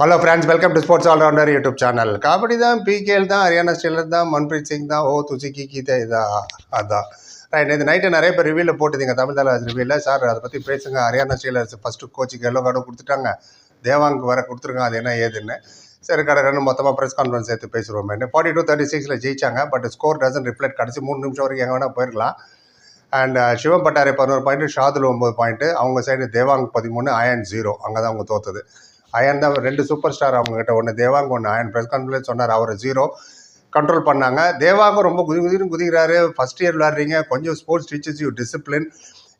Hello friends welcome to sports allrounder YouTube channel kabaddi தான் PKL தான் ஹரியானா ஸ்டீலர் தான் மன்பிரீத் சிங் தான் ஓ துசி கிக்கி தான் இதா அதான் ரைட் இது நைட்டு நிறைய பேர் ரிவியூவில் போட்டுதீங்க தமிழ் தலைவர் ரிவியூவில் சார் அதை பற்றி பேசுங்க. ஹரியானா ஸ்டீலர்ஸ் ஃபஸ்ட்டு கோச்சுக்கு எல்லோ கார்டும் கொடுத்துட்டாங்க. தேவாங்கு வர கொடுத்துருங்க அது என்ன ஏதுன்னு. சரி கடை ரெண்டு மொத்தமாக ப்ரெஸ் கான்ஃபரன்ஸ் சேர்த்து பேசுவோம். ஃபார்ட்டி டூ தேர்ட்டி சிக்ஸில் ஜெயிச்சாங்க பட் ஸ்கோர் டசன் ரிஃப்ளெக்ட் கடைசி மூணு நிமிஷம் வரைக்கும் எங்கே வேணால் போயிருக்கலாம் அண்ட் சிவம் uh, பட்டாரை பதினோரு பாயிண்ட்டு ஷாதுல் ஒம்பது பாயிண்ட்டு அவங்க சைடு தேவாங் பதிமூணு அயன் ஜீரோ அங்கே தான் அவங்க தோற்றுது அயன் தான் ரெண்டு சூப்பர் ஸ்டார் அவங்ககிட்ட. ஒன்று தேவாங்க ஒன்று அயன் ப்ரெஸ் கான்ஃபரன்ஸ் சொன்னார் அவர் ஜீரோ கண்ட்ரோல் பண்ணாங்க. தேவாங்கும் ரொம்ப குதி குதிரும் குதிக்கிறாரு. ஃபஸ்ட் இயர் விளாட்றீங்க கொஞ்சம் ஸ்போர்ட்ஸ் டீச்சர்ஸ் யூ டிசிப்ளின்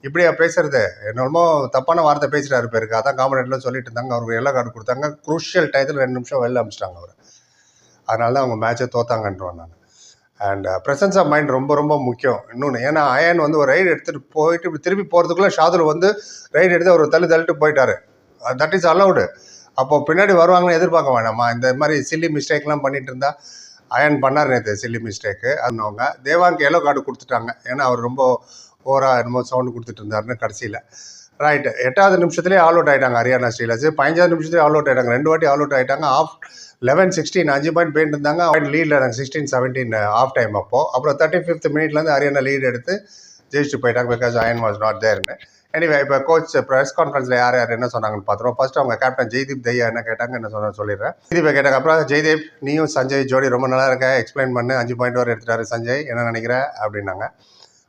இப்படியா பேசுறது? என்னமோ தப்பான வார்த்தை பேசிட்டாரு பேருக்கு. அதான் காமெடியில் சொல்லிட்டு இருந்தாங்க. அவருக்கு எல்லாம் கார்டு கொடுத்தாங்க. குரூஷியல் டயத்தில் ரெண்டு நிமிஷம் வெளில அமிச்சிட்டாங்க அவர். அதனால தான் அவங்க மேட்சை தோத்தாங்கன்றோம் நான் அண்ட் ப்ரெசன்ஸ் ஆஃப் மைண்ட் ரொம்ப ரொம்ப முக்கியம். இன்னொன்று ஏன்னா அயன் வந்து ஒரு ரைடு எடுத்துகிட்டு போயிட்டு இப்படி திருப்பி போகிறதுக்குள்ளே ஷாதுல் வந்து ரைடு எடுத்து அவர் தள்ளி தள்ளிட்டு போயிட்டாரு. தட் இஸ் அலவுடு அப்போ பின்னாடி வருவாங்கன்னு எதிர்பார்க்க வேணாமா? இந்த மாதிரி சில்லி மிஸ்டேக்லாம் பண்ணிட்டு இருந்தா அயன் பண்ணார் நேற்று சில்லி மிஸ்டேக்கு அண்ணவங்க தேவாங்க்கு எல்லோ கார்டு கொடுத்துட்டாங்க. ஏன்னா அவர் ரொம்ப ஓவராக என்னமோ சவுண்டு கொடுத்துட்டு இருந்தாருன்னு கடைசியில். ரைட்டு எட்டாவது நிமிஷத்துலேயே ஆல் அவுட் ஆகிட்டாங்க ஹரியானா ஸ்டீலர்ஸ் பதினஞ்சாவது நிமிஷத்துலேயே ஆல் அவுட் ஆகிட்டாங்க ரெண்டு வாட்டி ஆல் அவுட் ஆகிட்டாங்க ஆஃப் லெவன் சிக்ஸ்டீன் அஞ்சு பாயிண்ட் போயிட்டு இருந்தாங்க. பாயிண்ட் லீடில் நாங்கள் சிக்ஸ்டீன் செவன்டீன் ஆஃப் டைம் அப்போது அப்புறம் தேர்ட்டி ஃபிஃப்த் மினிட்லேருந்து ஹரியானா லீட் எடுத்து ஜெயிச்சுட்டு போயிட்டாங்க பிகாஸ் அயன் வாஸ் நாட் தேர்னு எனிவே இப்போ கோச் ப்ரெஸ் கான்ஃபரன்ஸில் யார் யார் என்ன சொன்னாங்கன்னு பார்த்துருவோம். ஃபர்ஸ்ட் அவங்க கேப்டன் ஜெய்தீப் தையா என்ன கேட்டாங்க என்ன சொன்ன சொல்லிடுறேன். ஜெய்தீப் கேட்டாங்க அப்புறம் ஜெய்தீப் நீயும் சஞ்சய் ஜோடி ரொம்ப நல்லா இருக்க எக்ஸ்பிளைன் பண்ணு அஞ்சு பாயிண்ட் வரை எடுத்துட்டாரு சஞ்சய் என்ன நினைக்கிற? அப்படின்னாங்க.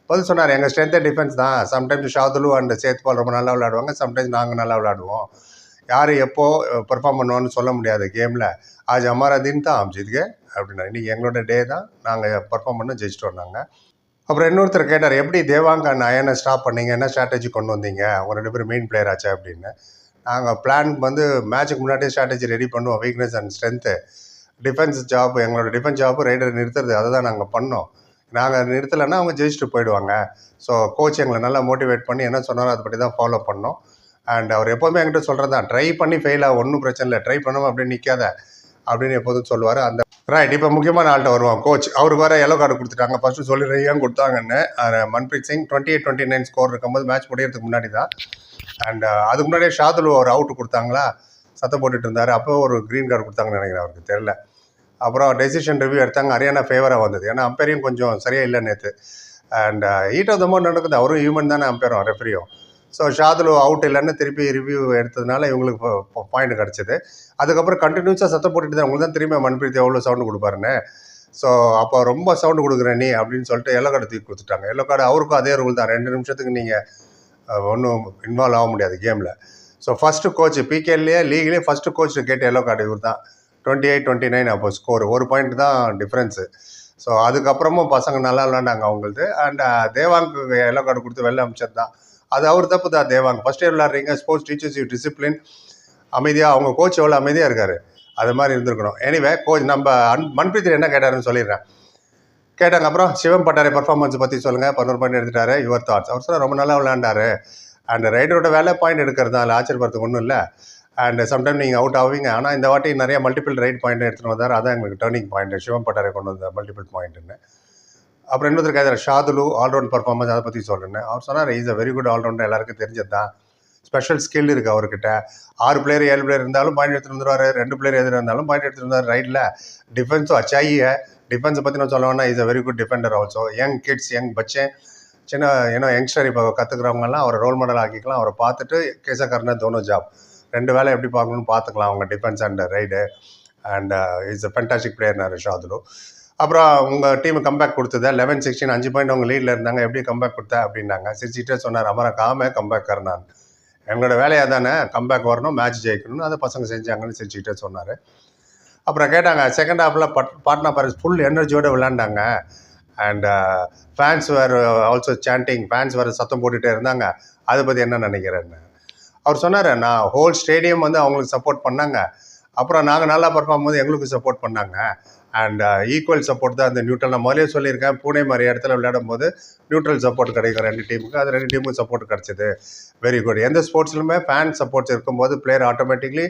பதில் சொன்னார் எங்கள் ஸ்ட்ரென்த்தே டிஃபென்ஸ் தான். சம்டைம்ஸ் ஷாதுலு அண்ட் சேத்பால் ரொம்ப நல்லா விளையாடுவாங்க சம்டைம்ஸ் நாங்கள் நல்லா விளையாடுவோம். யார் எப்போ பெர்ஃபார்ம் பண்ணுவோன்னு சொல்ல முடியாது கேமில் ஆஜ் அமாரா தின் தான் ஜித்கே அப்படின்னா இன்றைக்கி எங்களோட டே தான். நாங்கள் பெர்ஃபார்ம் பண்ண ஜெயிச்சிட்டு வந்தாங்க. அப்புறம் இன்னொருத்தர் கேட்டார் எப்படி தேவாங்க நயனை அயனை ஸ்டாப் பண்ணீங்க? என்ன ஸ்ட்ராட்டஜி கொண்டு வந்தீங்க? அவங்க ரெண்டு பேரும் மெயின் பிளேயர் ஆச்சு? அப்படின்னு. நாங்கள் பிளான் வந்து மேட்ச்சுக்கு முன்னாடியே ஸ்ட்ராட்டஜி ரெடி பண்ணுவோம். Weakness and strength defence job எங்களோட டிஃபென்ஸ் ஜாப்பு ரைடர் நிறுத்துறது அதை தான் நாங்கள் பண்ணோம். நாங்கள் நிறுத்தலைன்னா அவங்க ஜெயிச்சுட்டு போயிடுவாங்க. ஸோ கோச் எங்களை நல்லா மோட்டிவேட் பண்ணி என்ன சொன்னாரோ அதை பற்றி தான் ஃபாலோ பண்ணோம். அண்ட் அவர் எப்போவுமே என்கிட்ட சொல்கிறது தான் ட்ரை பண்ணி ஃபெயில் ஆகும் ஒன்றும் பிரச்சனை இல்லை. ட்ரை பண்ணுவோம் அப்படின்னு நிற்காத அப்படின்னு எப்போதும் சொல்லுவார். அந்த ரைட் இப்போ முக்கியமான ஆள்கிட்ட வருவான் கோச் அவருக்கு வேறு எல்லோ கார்டு கொடுத்துட்டாங்க. ஃபஸ்ட்டு சொல்லிடுறீங்க ஏன் கொடுத்தாங்கன்னு Manpreet Singh twenty eight twenty nine score இருக்கும்போது மேட்ச் முடியறதுக்கு முன்னாடி தான் அண்ட் அதுக்கு முன்னாடியே ஷாதுல் ஒரு அவுட் கொடுத்தாங்களா? சத்தம் போட்டுட்டு இருந்தார். அப்போ ஒரு க்ரீன் கார்டு கொடுத்தாங்கன்னு நினைக்கிறேன் அவருக்கு தெரில அப்புறம் டெசிஷன் ரிவ்யூ எடுத்தாங்க. ஹரியானா ஃபேவராக வந்தது. ஏன்னா அம்பேரியும் கொஞ்சம் சரியாக இல்லை நேற்று and heat of the moment நடக்குது. அவரும் ஹியூமன் தானே அம்பேரும் ரெஃபரியும் ஸோ ஷாதுல் அவுட் இல்லைன்னு திருப்பி ரிவ்யூ எடுத்ததுனால இவங்களுக்கு பாயிண்ட் கிடச்சிது. அதுக்கப்புறம் கண்டினியூஸாக சத்தம் போட்டுட்டு தான் உங்களுக்கு தான் திரும்பி மன்பிரீத் எவ்வளோ சவுண்டு கொடுப்பாருன்னு? ஸோ அப்போ ரொம்ப சவுண்டு கொடுக்குற நீ அப்படின்னு சொல்லிட்டு எல்லோ கார்டு தூக்கி கொடுத்துட்டாங்க. எல்லோ கார்டு அவருக்கும் அதே ரூல் தான். ரெண்டு நிமிஷத்துக்கு நீங்கள் ஒன்றும் இன்வால்வ் ஆக முடியாது கேமில் ஸோ ஃபஸ்ட்டு கோச் பிகேலேயே லீக்லேயே ஃபஸ்ட்டு கோச் கேட்ட எல்லோ கார்டு இவர் தான். டுவெண்ட்டி எயிட் டுவெண்ட்டி நைன் அப்போ ஸ்கோர் ஒரு பாயிண்ட் தான் டிஃப்ரென்ஸு ஸோ அதுக்கப்புறமும் பசங்க நல்லா விளாண்டாங்க அவங்களது. அண்ட் தேவாங்க்கு எல்லோ கார்டு கொடுத்து வெளில அமிச்சது தான். அது அவர் தப்பு தான் தேவாங்க ஃபஸ்ட் இயர் விளாட்றீங்க ஸ்போர்ட்ஸ் டீச்சர்ஸ் யூ டிசிப்ளின் அமைதியாக அவங்க கோச் எவ்வளோ அமைதியாக இருக்கார்? அது மாதிரி இருந்திருக்கணும். எனிவே கோச் நம்ம அன் மன்பிரீத் என்ன கேட்டாருன்னு சொல்லிடுறேன். கேட்டாங்க அப்புறம் சிவம் பட்டாரை பர்ஃபார்மன்ஸ் பற்றி சொல்லுங்கள் பதினோரு பாயிண்ட் எடுத்துட்டாரு. யுவர் தாட்ஸ் அவர் சொன்னால் ரொம்ப நல்லா விளையாண்டாரு. அண்ட் ரைடரோட வேலை பாயிண்ட் எடுக்கிறது தான் அதில் ஆச்சரியப்படுறதுக்கு ஒன்றும் இல்லை. அண்ட் சம்டைம் நீங்கள் அவுட் ஆவீங்க. ஆனால் இந்த வாட்டி நிறைய மல்டிபிள் ரைட் பாயிண்ட் எடுத்துகிட்டு வந்தார். அதான் எங்களுக்கு டேர்னிங் பாயிண்ட் சிவம் பட்டாரை கொண்டு வந்த மல்டிபிள் பாயிண்ட்னு அப்புறம் இன்னொருத்தர் கேட்டார் ஷாதுலு ஆல்ரவுண்ட் பர்ஃபார்மன்ஸ் அதை பற்றி சொல்கிறேன் அவர் சொன்னார் is a very good allrounder எல்லாருக்கும் தெரிஞ்சது தான் ஸ்பெஷல் ஸ்கில் இருக்குது அவர்கிட்ட. ஆறு பிளேயர் ஏழு பிளேயர் இருந்தாலும் பாயிண்ட் எடுத்துட்டு வந்துருவார். ரெண்டு பிளேயர் எதிராக இருந்தாலும் பாயிண்ட் எடுத்துட்டு வந்தார் ரைட்டில் டிஃபென்ஸும் அச்சாயிய. டிஃபென்ஸை பற்றி நான் சொல்ல is a very good defender also young kids young பச்சே. சின்ன ஏன்னா யங்ஸ்டர் இப்போ கற்றுக்கிறவங்கலாம் அவரை ரோல் மாடல் ஆக்கிக்கலாம். அவரை பார்த்துட்டு கேசக்கர்னா தோனோ ஜாப் ரெண்டு வேலை எப்படி பார்க்கணும்னு பார்த்துக்கலாம் அவங்க defence and raid and is a fantastic player ஷாதுலு. அப்புறம் உங்கள் டீம் கம்பேக் கொடுத்தது? லெவன் சிக்ஸ்டீன் அஞ்சு பாயிண்ட் அவங்க லீடில் இருந்தாங்க. எப்படி கம்பேக் கொடுத்தா? அப்படின்னாங்க. சிரிச்சிட்டே சொன்னார் அமர காம கம்பேக் நான். எங்களோட வேலையாக தானே? கம்பேக் வரணும் மேட்ச் ஜெயிக்கணும்னு அதை பசங்க செஞ்சாங்கன்னு சிரிச்சுக்கிட்டே சொன்னார். அப்புறம் கேட்டாங்க செகண்ட் ஹாஃபில் பட் பாட்னா பாரஸ் ஃபுல் எனர்ஜியோடு விளாண்டாங்க அண்ட் ஃபேன்ஸ் வேறு ஆல்சோ சாண்டிங் ஃபேன்ஸ் வேறு சத்தம் போட்டுகிட்டே இருந்தாங்க. அதை பற்றி என்ன நினைக்கிறேன்னு. அவர் சொன்னார் நான் ஹோல் ஸ்டேடியம் வந்து அவங்களுக்கு சப்போர்ட் பண்ணாங்க. அப்புறம் நாங்கள் நல்லா பர்ஃபார்ம் போது எங்களுக்கு சப்போர்ட் பண்ணாங்க. அண்ட் ஈக்குவல் சப்போர்ட் தான் அந்த நியூட்ரல் நான் முதலே சொல்லியிருக்கேன். பூனே மாதிரி இடத்துல விளையாடும் போது நியூட்ரல் சப்போர்ட் கிடைக்கும் ரெண்டு டீமுக்கு அது ரெண்டு டீமுக்கு சப்போர்ட் கிடச்சிது. வெரி குட் எந்த ஸ்போர்ட்ஸ்லுமே ஃபேன் சப்போர்ட்ஸ் இருக்கும்போது பிளேயர் ஆட்டோமேட்டிக்லி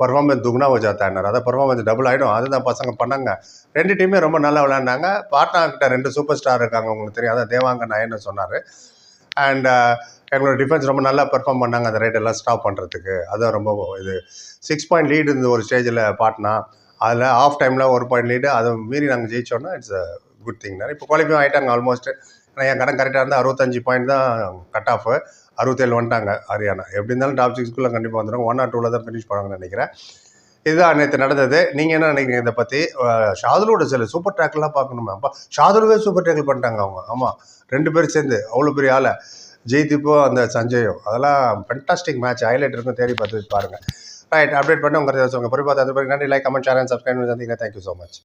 பர்ஃபார்மன்ஸ் துகுனா வச்சா தானார் அதை பர்ஃபார்மன்ஸ் டபுள் ஆகிடும் அதுதான் பசங்க பண்ணாங்க. ரெண்டு டீமே ரொம்ப நல்லா விளையாண்டாங்க. பாட்னா கிட்ட ரெண்டு சூப்பர் ஸ்டார் இருக்காங்க. உங்களுக்கு தெரியும். அதான் தேவாங்க நாயன்னு சொன்னார். அண்ட் uh, எங்களோட டிஃபென்ஸ் ரொம்ப நல்லா பெர்ஃபார்ம் பண்ணாங்க அந்த ரைட் எல்லாம் ஸ்டாப் பண்ணுறதுக்கு அதான் ரொம்ப இது. சிக்ஸ் பாயிண்ட் லீடு இருந்த ஒரு ஸ்டேஜில் பாட்னா அதில் ஆஃப் டைமில் ஒரு பாயிண்ட் லீடு அதை மீறி நாங்கள் ஜெயிச்சோன்னா இட்ஸ் அ குட் திங் இப்போ குவாலிஃபை ஆகிட்டாங்க ஆல்மோஸ்ட் ஆனால் என் கடன் கரெக்டாக இருந்தால் அறுபத்தஞ்சு பாயிண்ட் தான் கட் ஆஃப் அறுபத்தேழு வந்துட்டாங்க ஹரியானா. எப்படி இருந்தாலும் டாப் சிக்ஸ்குள்ளே கண்டிப்பாக வந்துடும் ஒன் ஆர் டூவில் தான் ஃபினிஷ் பண்ணுவாங்கன்னு நினைக்கிறேன். இதுதான் நேற்று நடந்தது. நீங்கள் என்ன நினைக்கிறீங்க இதை பற்றி ஷாதுலோட சில சூப்பர் டேக்கிள்லாம் பார்க்கணுமே. அப்பா ஷாதுலுவே சூப்பர் டேக்கிள் பண்ணிட்டாங்க அவங்க. ஆமாம் ரெண்டு பேரும் சேர்ந்து. அவ்வளோ பெரிய ஆளை. ஜெயித்திப்போ அந்த சஞ்சயும் அதெல்லாம் ஃபென்டாஸ்டிக் மேட்ச் ஹைலைட் இருக்கும் தேடி பார்த்து பாருங்கள் ரைட் அப்டேட் பண்ணி. உங்கள் உங்கள் பொறுப்பாக அது நன்றி. லைக் கமெண்ட் சேனல் சப்ஸ்கிரைப் பண்ணி தேங்க்யூ ஸோ மச்